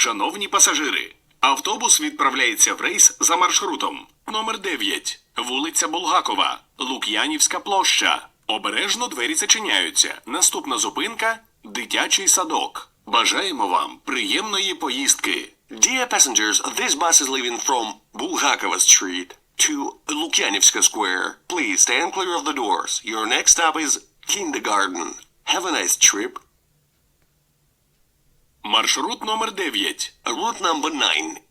Шановні пасажири, автобус відправляється в рейс за маршрутом. Номер 9. Вулиця Булгакова. Лук'янівська площа. Обережно двері зачиняються. Наступна зупинка дитячий садок. Бажаємо вам приємної поїздки. Dear passengers, this bus is leaving from Bulgakova Street to Lukyanivska Square. Please stand clear of the doors. Your next stop is kindergarten. Have a nice trip. Маршрут номер 9. Route number 9.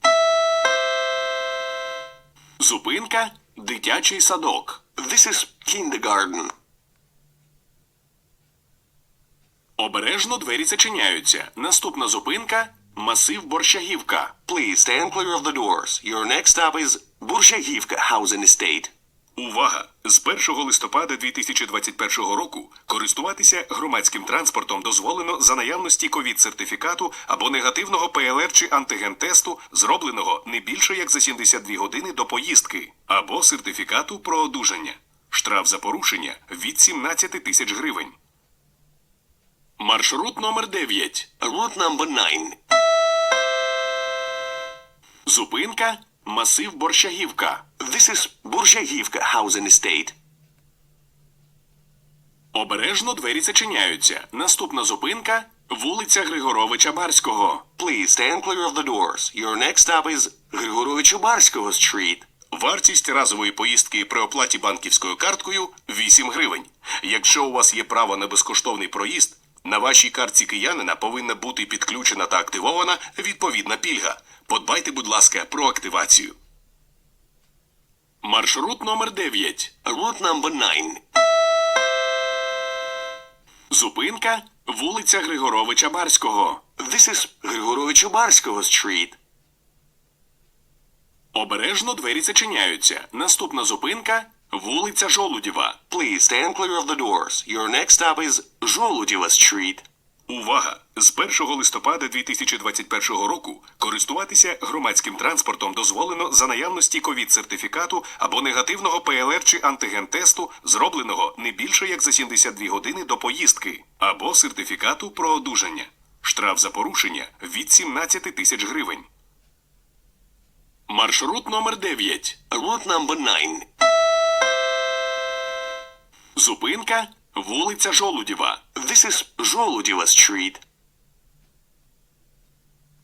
Зупинка дитячий садок. This is kindergarten. Обережно двері зачиняються. Наступна зупинка масив Борщагівка. Please stand clear of the doors. Your next stop is Burshagivka Housing Estate. Увага! З 1 листопада 2021 року користуватися громадським транспортом дозволено за наявності ковід-сертифікату або негативного ПЛР чи антиген-тесту, зробленого не більше як за 72 години до поїздки, або сертифікату про одужання. Штраф за порушення від 17 тисяч гривень. Маршрут номер 9. Route number 9. Зупинка масив Борщагівка. This is Burshagivka Housing Estate. Обережно двері зачиняються. Наступна зупинка вулиця Григоровича Барського. Please stand clear of the doors. Your next stop is Grigorovich Barskого Street. Вартість разової поїздки при оплаті банківською карткою 8 гривень. Якщо у вас є право на безкоштовний проїзд, на вашій картці киянина повинна бути підключена та активована відповідна пільга. Подбайте, будь ласка, про активацію. Маршрут номер 9. Route number 9. Зупинка вулиця Григоровича Барського. This is Grigorovich Barskого Street. Обережно двері зачиняються. Наступна зупинка вулиця Жолудєва. Please stand clear of the doors. Your next stop is Zholudeva Street. Увага! З 1 листопада 2021 року користуватися громадським транспортом дозволено за наявності ковід-сертифікату або негативного ПЛР чи антиген-тесту, зробленого не більше як за 72 години до поїздки, або сертифікату про одужання. Штраф за порушення від 17 тисяч гривень. Маршрут номер 9. Route number 9. Зупинка вулиця Жолудєва. This is Zholudeva Street.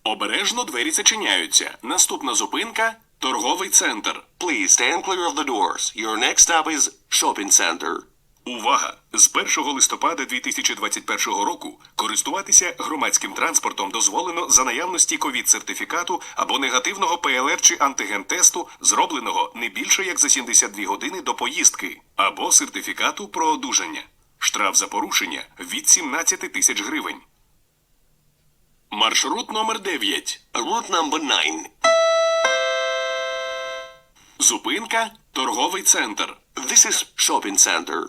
Обережно двері зачиняються. Наступна зупинка торговий центр. Please stand clear of the doors. Your next stop is Shopping Center. Увага! З 1 листопада 2021 року користуватися громадським транспортом дозволено за наявності ковід-сертифікату або негативного ПЛР чи антиген-тесту, зробленого не більше як за 72 години до поїздки, або сертифікату про одужання. Штраф за порушення від 17 тисяч гривень. Маршрут номер 9. Route number 9. Зупинка торговий центр. This is Shopping Center.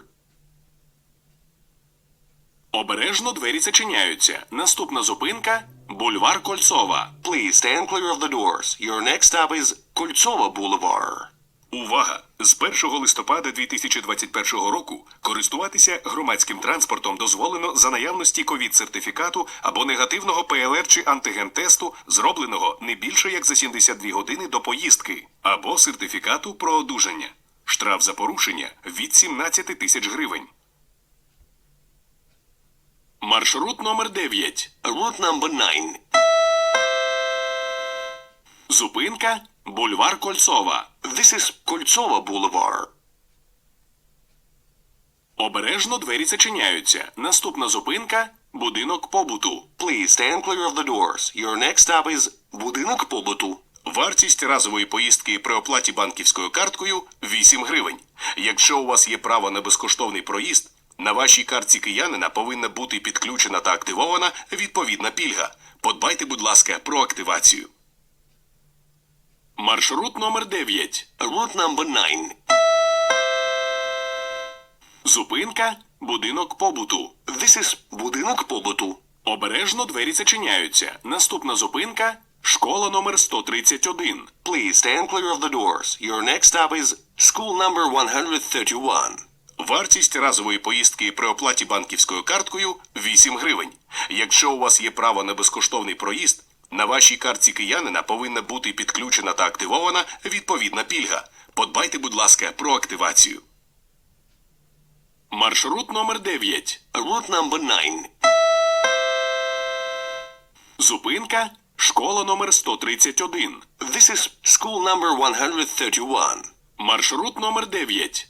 Обережно двері зачиняються. Наступна зупинка бульвар Кольцова. Please stand clear of the doors. Your next stop is Koltsova Boulevard. Увага! З 1 листопада 2021 року користуватися громадським транспортом дозволено за наявності ковід-сертифікату або негативного ПЛР чи антиген-тесту, зробленого не більше як за 72 години до поїздки, або сертифікату про одужання. Штраф за порушення від 17 тисяч гривень. Маршрут номер 9. Route number 9. Зупинка бульвар Кольцова. This is Koltsova Boulevard. Обережно двері зачиняються. Наступна зупинка будинок побуту. Please stand clear of the doors. Your next stop is Budynok Pobytu. Вартість разової поїздки при оплаті банківською карткою 8 гривень. Якщо у вас є право на безкоштовний проїзд, на вашій картці киянина повинна бути підключена та активована відповідна пільга. Подбайте, будь ласка, про активацію. Маршрут номер 9. Route number 9. Зупинка будинок побуту. This is Budynok Pobytu. Обережно двері зачиняються. Наступна зупинка школа номер 131. Please stand clear of the doors. Your next stop is school number 131. Вартість разової поїздки при оплаті банківською карткою 8 гривень. Якщо у вас є право на безкоштовний проїзд, На вашій картці киянина повинна бути підключена та активована відповідна пільга. Подбайте, будь ласка, про активацію. Маршрут номер 9. Route number 9. Зупинка школа номер 131. This is school number 131. Маршрут номер 9.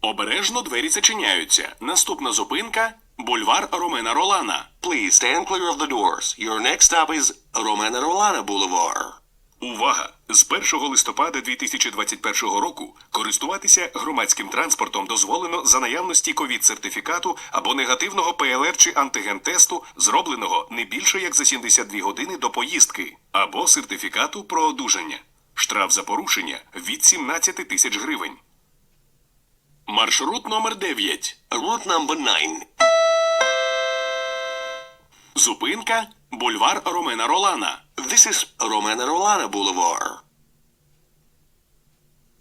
Обережно двері зачиняються. Наступна зупинка бульвар Ромена Ролана. Please stand clear of the doors. Your next stop is Romana Rolana Boulevard. Увага! З 1 листопада 2021 року користуватися громадським транспортом дозволено за наявності ковід-сертифікату або негативного ПЛР чи антиген-тесту, зробленого не більше як за 72 години до поїздки, або сертифікату про одужання. Штраф за порушення від 17 тисяч гривень. Маршрут номер 9. Route number 9. Зупинка бульвар Ромена Ролана. This is Romana Rolana Boulevard.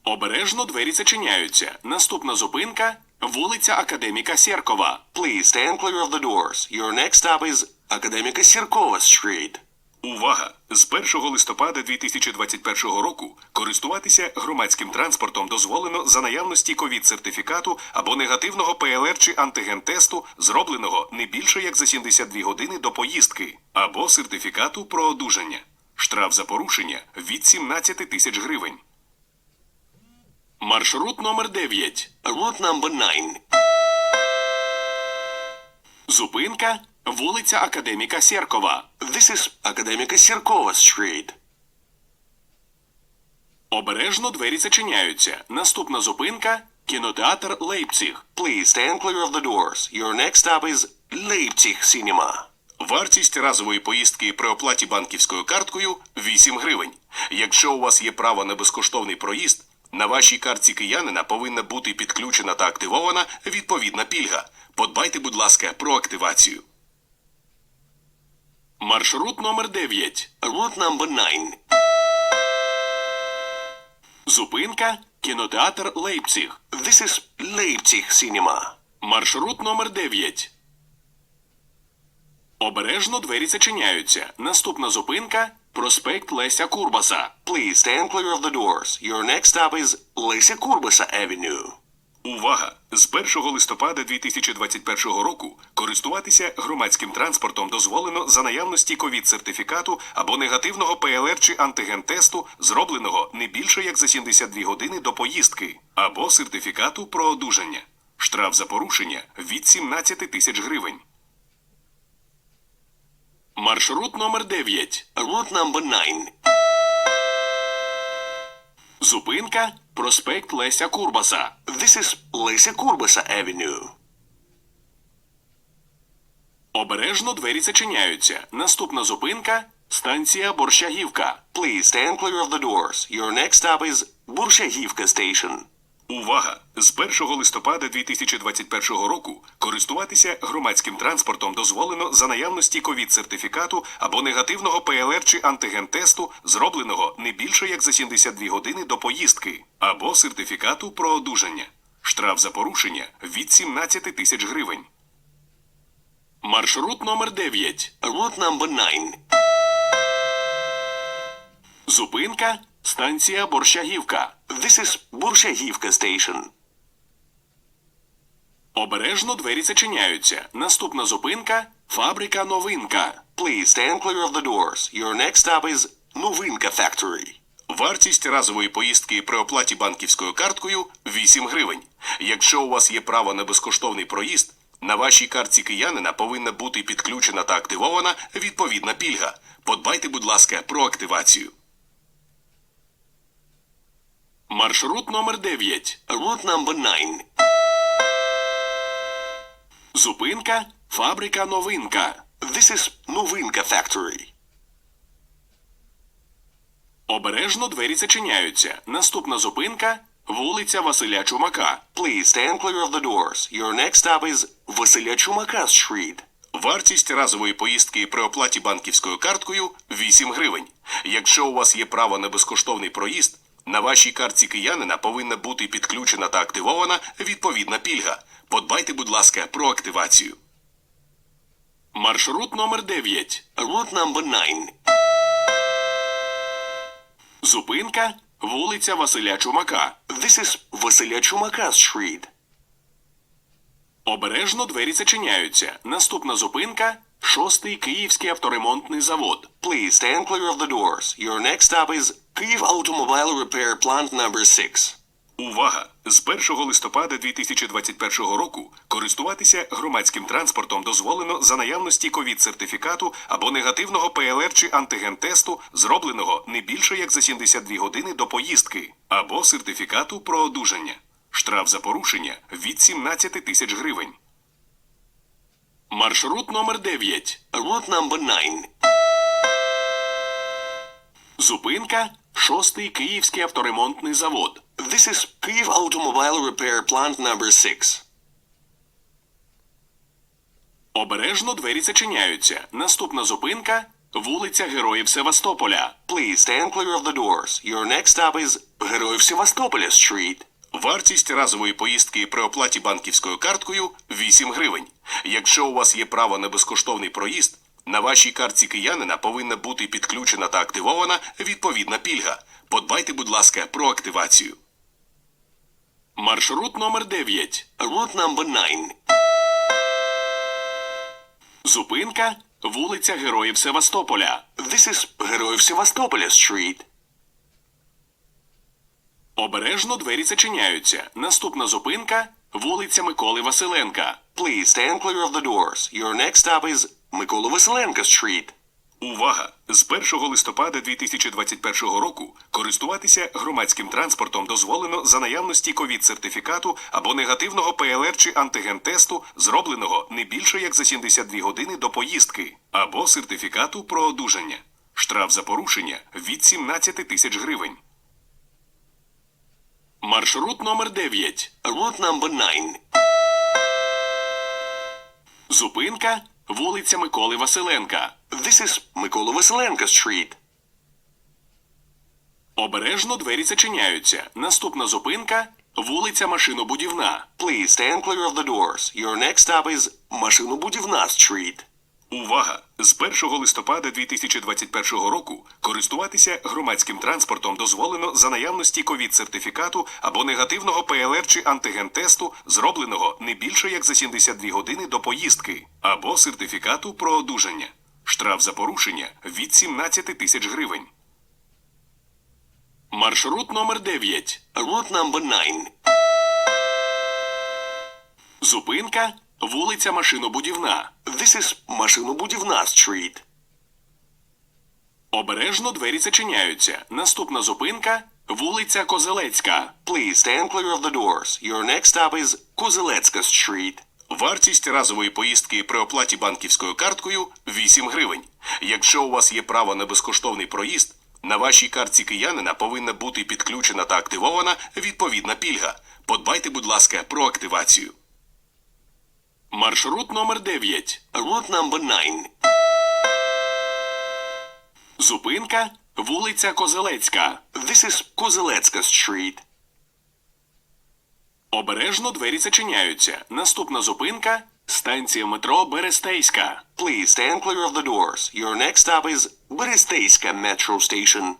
Обережно двері зачиняються. Наступна зупинка вулиця Академіка Сєркова. Please stand clear of the doors. Your next stop is Academica Sirkova Street. Увага! З 1 листопада 2021 року користуватися громадським транспортом дозволено за наявності ковід-сертифікату або негативного ПЛР чи антиген-тесту, зробленого не більше як за 72 години до поїздки, або сертифікату про одужання. Штраф за порушення від 17 тисяч гривень. Маршрут номер 9. Route number 9. Зупинка вулиця Академіка Сєркова. This is Academica Sirkova Street. Обережно двері зачиняються. Наступна зупинка кінотеатр Лейпціг. Please stand clear of the doors. Your next stop is Leipzig Cinema. Вартість разової поїздки при оплаті банківською карткою 8 гривень. Якщо у вас є право на безкоштовний проїзд, на вашій картці киянина повинна бути підключена та активована відповідна пільга. Подбайте, будь ласка, про активацію. Маршрут номер 9. Route number 9. Зупинка кінотеатр Лейпціг. This is Leipzig Cinema. Маршрут номер 9. Обережно двері зачиняються. Наступна зупинка проспект Леся Курбаса. Please stand clear of the doors. Your next stop is Lisa Kurbasa Avenue. Увага! З 1 листопада 2021 року користуватися громадським транспортом дозволено за наявності ковід-сертифікату або негативного ПЛР чи антиген-тесту, зробленого не більше як за 72 години до поїздки, або сертифікату про одужання. Штраф за порушення від 17 тисяч гривень. Маршрут номер 9. Route number 9. Зупинка проспект Леся Курбаса. This is Леся Курбаса Avenue. Обережно двері зачиняються. Наступна зупинка станція Борщагівка. Please stand clear of the doors. Your next stop is Борщагівка Station. Увага! З 1 листопада 2021 року користуватися громадським транспортом дозволено за наявності ковід-сертифікату або негативного ПЛР чи антиген-тесту, зробленого не більше як за 72 години до поїздки, або сертифікату про одужання. Штраф за порушення від 17 тисяч гривень. Маршрут номер 9. Route number 9. Зупинка станція Борщагівка. This is Burshagivka Station. Обережно двері зачиняються. Наступна зупинка фабрика Новинка. Please stand clear of the doors. Your next stop is Novinka Factory. Вартість разової поїздки при оплаті банківською карткою 8 гривень. Якщо у вас є право на безкоштовний проїзд, на вашій картці киянина повинна бути підключена та активована відповідна пільга. Подбайте, будь ласка, про активацію. Маршрут номер 9. Route number 9. Зупинка фабрика Новинка. This is Novinka Factory. Обережно двері зачиняються. Наступна зупинка вулиця Василя Чумака. Please stand clear of the doors. Your next stop is Vasilia Chumaka Street. Вартість разової поїздки при оплаті банківською карткою 8 гривень. Якщо у вас є право на безкоштовний проїзд, на вашій картці киянина повинна бути підключена та активована відповідна пільга. Подбайте, будь ласка, про активацію. Маршрут номер 9. Route number 9. Зупинка вулиця Василя Чумака. This is Vasilia Chumakas Street. Обережно двері зачиняються. Наступна зупинка шостий Київський авторемонтний завод. Please stand clear of the doors. Your next stop is Kyiv Automobile Repair Plant number 6. Увага! З 1 листопада 2021 року користуватися громадським транспортом дозволено за наявності ковід-сертифікату або негативного ПЛР чи антиген-тесту, зробленого не більше як за 72 години до поїздки, або сертифікату про одужання. Штраф за порушення від 17 тисяч гривень. Маршрут номер 9. Route number 9. Зупинка шостий Київський авторемонтний завод. This is Kyiv Automobile Repair Plant number 6. Обережно двері зачиняються. Наступна зупинка вулиця Героїв Севастополя. Please stand clear of the doors. Your next stop is Героїв Севастополя Street. Вартість разової поїздки при оплаті банківською карткою 8 гривень. Якщо у вас є право на безкоштовний проїзд, на вашій картці киянина повинна бути підключена та активована відповідна пільга. Подбайте, будь ласка, про активацію. Маршрут номер 9. Route number 9. Зупинка вулиця Героїв Севастополя. This is Героїв Севастополя Street. Обережно двері зачиняються. Наступна зупинка вулиця Миколи Василенка. Please stand clear of the doors. Your next stop is Микола Василенка Street. Увага! З 1 листопада 2021 року користуватися громадським транспортом дозволено за наявності ковід-сертифікату або негативного ПЛР чи антиген-тесту, зробленого не більше як за 72 години до поїздки, або сертифікату про одужання. Штраф за порушення від 17 тисяч гривень. Маршрут номер 9. Route number 9. Зупинка вулиця Миколи Василенка. This is Микола Василенка Street. Обережно двері зачиняються. Наступна зупинка вулиця Машинобудівна. Please stand clear of the doors. Your next stop is Машинобудівна Street. Увага! З 1 листопада 2021 року користуватися громадським транспортом дозволено за наявності ковід-сертифікату або негативного ПЛР чи антиген-тесту, зробленого не більше як за 72 години до поїздки, або сертифікату про одужання. Штраф за порушення від 17 тисяч гривень. Маршрут номер 9. Route number 9. Зупинка вулиця Машинобудівна. This is Машинобудівна Street. Обережно двері зачиняються. Наступна зупинка вулиця Козелецька. Please stand clear of the doors. Your next stop is Козелецька Street. Вартість разової поїздки при оплаті банківською карткою 8 гривень. Якщо у вас є право на безкоштовний проїзд, на вашій картці киянина повинна бути підключена та активована відповідна пільга. Подбайте, будь ласка, про активацію. Маршрут номер 9. Route number 9. Зупинка вулиця Козелецька. This is Козелецька Street. Обережно двері зачиняються. Наступна зупинка станція метро Берестейська. Please stand clear of the doors. Your next stop is Берестейська Metro Station.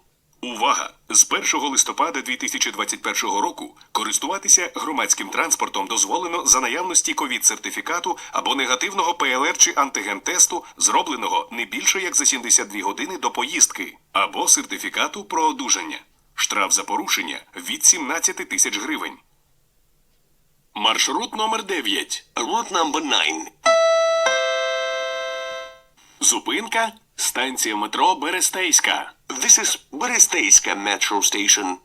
Увага! З 1 листопада 2021 року користуватися громадським транспортом дозволено за наявності ковід-сертифікату або негативного ПЛР чи антиген-тесту, зробленого не більше як за 72 години до поїздки, або сертифікату про одужання. Штраф за порушення від 17 тисяч гривень. Маршрут номер 9. Route number 9. Зупинка станція метро Берестейська. This is Берестейська Metro Station.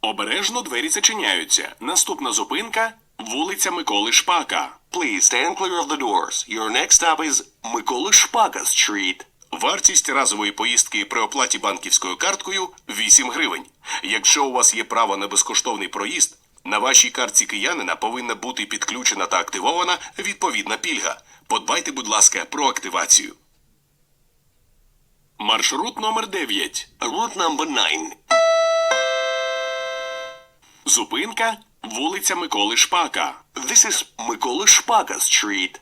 Обережно двері зачиняються. Наступна зупинка вулиця Миколи Шпака. Please stand clear of the doors. Your next stop is Миколи Шпака Street. Вартість разової поїздки при оплаті банківською карткою 8 гривень. Якщо у вас є право на безкоштовний проїзд, на вашій картці киянина повинна бути підключена та активована відповідна пільга. Подбайте, будь ласка, про активацію. Маршрут номер 9. Route number 9. Зупинка вулиця Миколи Шпака. This is Миколи Шпака Street.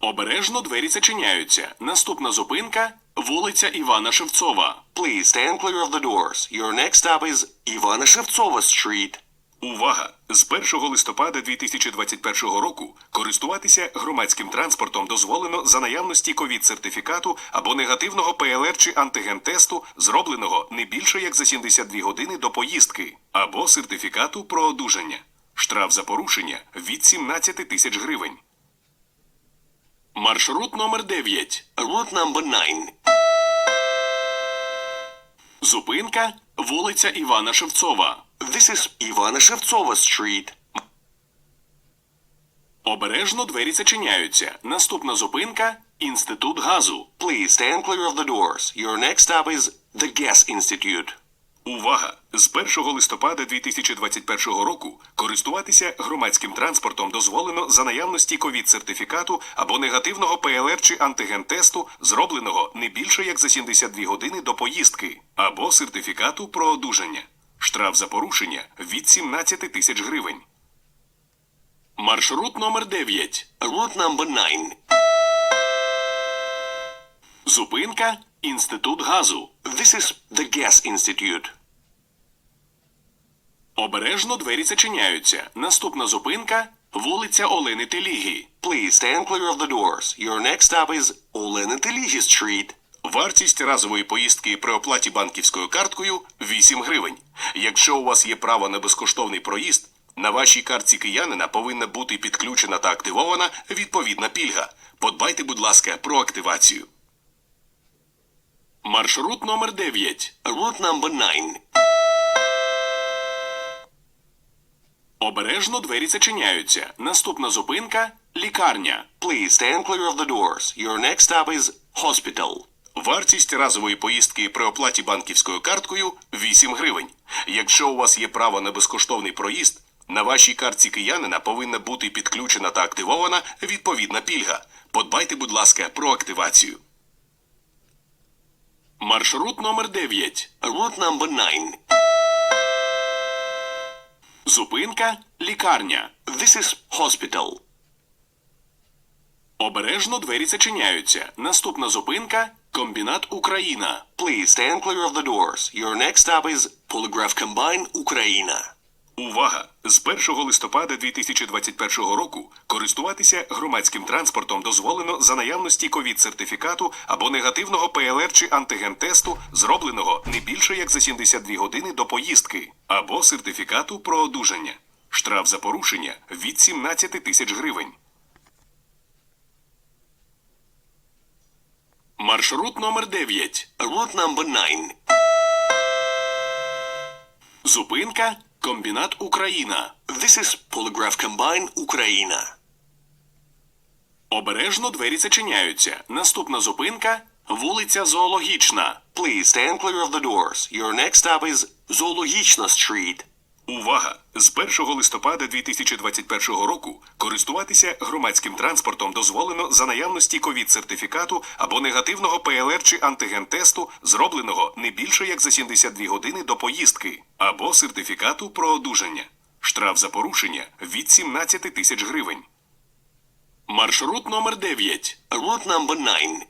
Обережно двері зачиняються. Наступна зупинка вулиця Івана Шевцова. Please stand clear of the doors. Your next stop is Ivana Shevtsova Street. Увага! З 1 листопада 2021 року користуватися громадським транспортом дозволено за наявності ковід-сертифікату або негативного ПЛР чи антиген-тесту, зробленого не більше як за 72 години до поїздки, або сертифікату про одужання. Штраф за порушення від 17 тисяч гривень. Маршрут номер 9. Route number 9. Зупинка вулиця Івана Шевцова. This is Ivana Shevtsova Street. Обережно двері зачиняються. Наступна зупинка Інститут газу. Please stand clear of the doors. Your next stop is the Gas Institute. Увага! З 1 листопада 2021 року користуватися громадським транспортом дозволено за наявності ковід-сертифікату або негативного ПЛР чи антиген-тесту, зробленого не більше як за 72 години до поїздки, або сертифікату про одужання. Штраф за порушення від 17 тисяч гривень. Маршрут номер 9. Route number 9. Зупинка Інститут газу. This is the Gas Institute. Обережно двері зачиняються. Наступна зупинка вулиця Олени Теліги. Please stand clear of the doors. Your next stop is Olena Teligi Street. Вартість разової поїздки при оплаті банківською карткою 8 гривень. Якщо у вас є право на безкоштовний проїзд, на вашій картці киянина повинна бути підключена та активована відповідна пільга. Подбайте, будь ласка, про активацію. Маршрут номер 9. Route number 9. Обережно двері зачиняються. Наступна зупинка лікарня. Please stand clear of the doors. Your next stop is Hospital. Вартість разової поїздки при оплаті банківською карткою 8 гривень. Якщо у вас є право на безкоштовний проїзд, на вашій картці киянина повинна бути підключена та активована відповідна пільга. Подбайте, будь ласка, про активацію. Маршрут номер 9. Route number 9. Зупинка лікарня. This is Hospital. Обережно двері зачиняються. Наступна зупинка комбінат Україна. Please stand clear of the doors. Your next stop is Polygraph Combine Ukraina. Увага! З 1 листопада 2021 року користуватися громадським транспортом дозволено за наявності ковід-сертифікату або негативного ПЛР чи антиген-тесту, зробленого не більше як за 72 години до поїздки, або сертифікату про одужання. Штраф за порушення від 17 тисяч гривень. Маршрут номер 9. Route number 9. Зупинка Комбінат Україна. This is Polygraph Combine Ukraina. Обережно двері зачиняються. Наступна зупинка вулиця Зоологічна. Please stand clear of the doors. Your next stop is Zoologichna Street. Увага! З 1 листопада 2021 року користуватися громадським транспортом дозволено за наявності ковід-сертифікату або негативного ПЛР чи антиген-тесту, зробленого не більше як за 72 години до поїздки, або сертифікату про одужання. Штраф за порушення від 17 тисяч гривень. Маршрут номер 9. Route number 9.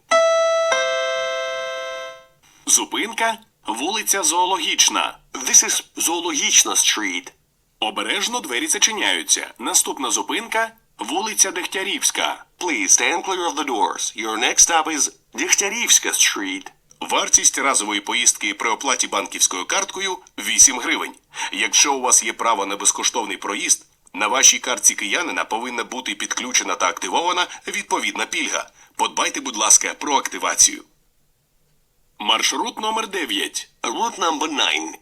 Зупинка вулиця Зоологічна. This is Zoologichna Street. Обережно двері зачиняються. Наступна зупинка вулиця Дегтярівська. Please stand clear of the doors. Your next stop is Degtярівська Street. Вартість разової поїздки при оплаті банківською карткою 8 гривень. Якщо у вас є право на безкоштовний проїзд, на вашій картці киянина повинна бути підключена та активована відповідна пільга. Подбайте, будь ласка, про активацію. Маршрут номер 9. Route number 9.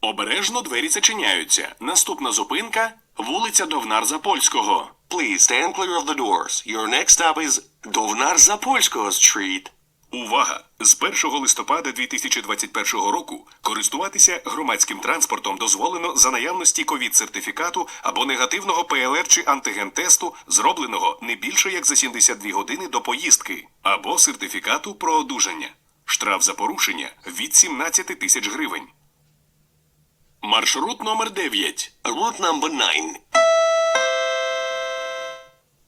Обережно двері зачиняються. Наступна зупинка вулиця Довнар Запольського. Please stand clear of the doors. Your next stop is Довнар Запольського Street. Увага! З 1 листопада 2021 року користуватися громадським транспортом дозволено за наявності ковід-сертифікату або негативного ПЛР чи антиген-тесту, зробленого не більше як за 72 години до поїздки, або сертифікату про одужання. Штраф за порушення від 17 тисяч гривень. Маршрут номер 9. Route number 9.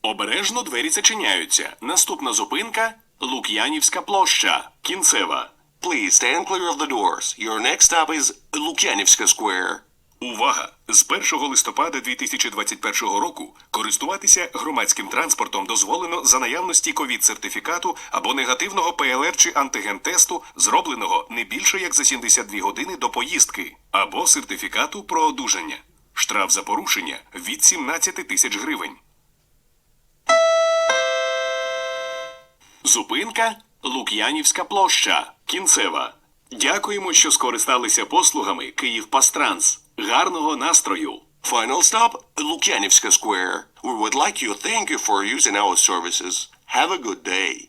Обережно двері зачиняються. Наступна зупинка Лук'янівська площа. Кінцева. Please stand clear of the doors. Your next stop is Lukyanivska Square. Увага! З 1 листопада 2021 року користуватися громадським транспортом дозволено за наявності ковід-сертифікату або негативного ПЛР чи антиген-тесту, зробленого не більше як за 72 години до поїздки, або сертифікату про одужання. Штраф за порушення від 17 тисяч гривень. Зупинка Лук'янівська площа. Кінцева. Дякуємо, що скористалися послугами Київпастранс. Гарного настрою! Final stop, Lukyanivska Square. We would like you thank you for using our services. Have a good day.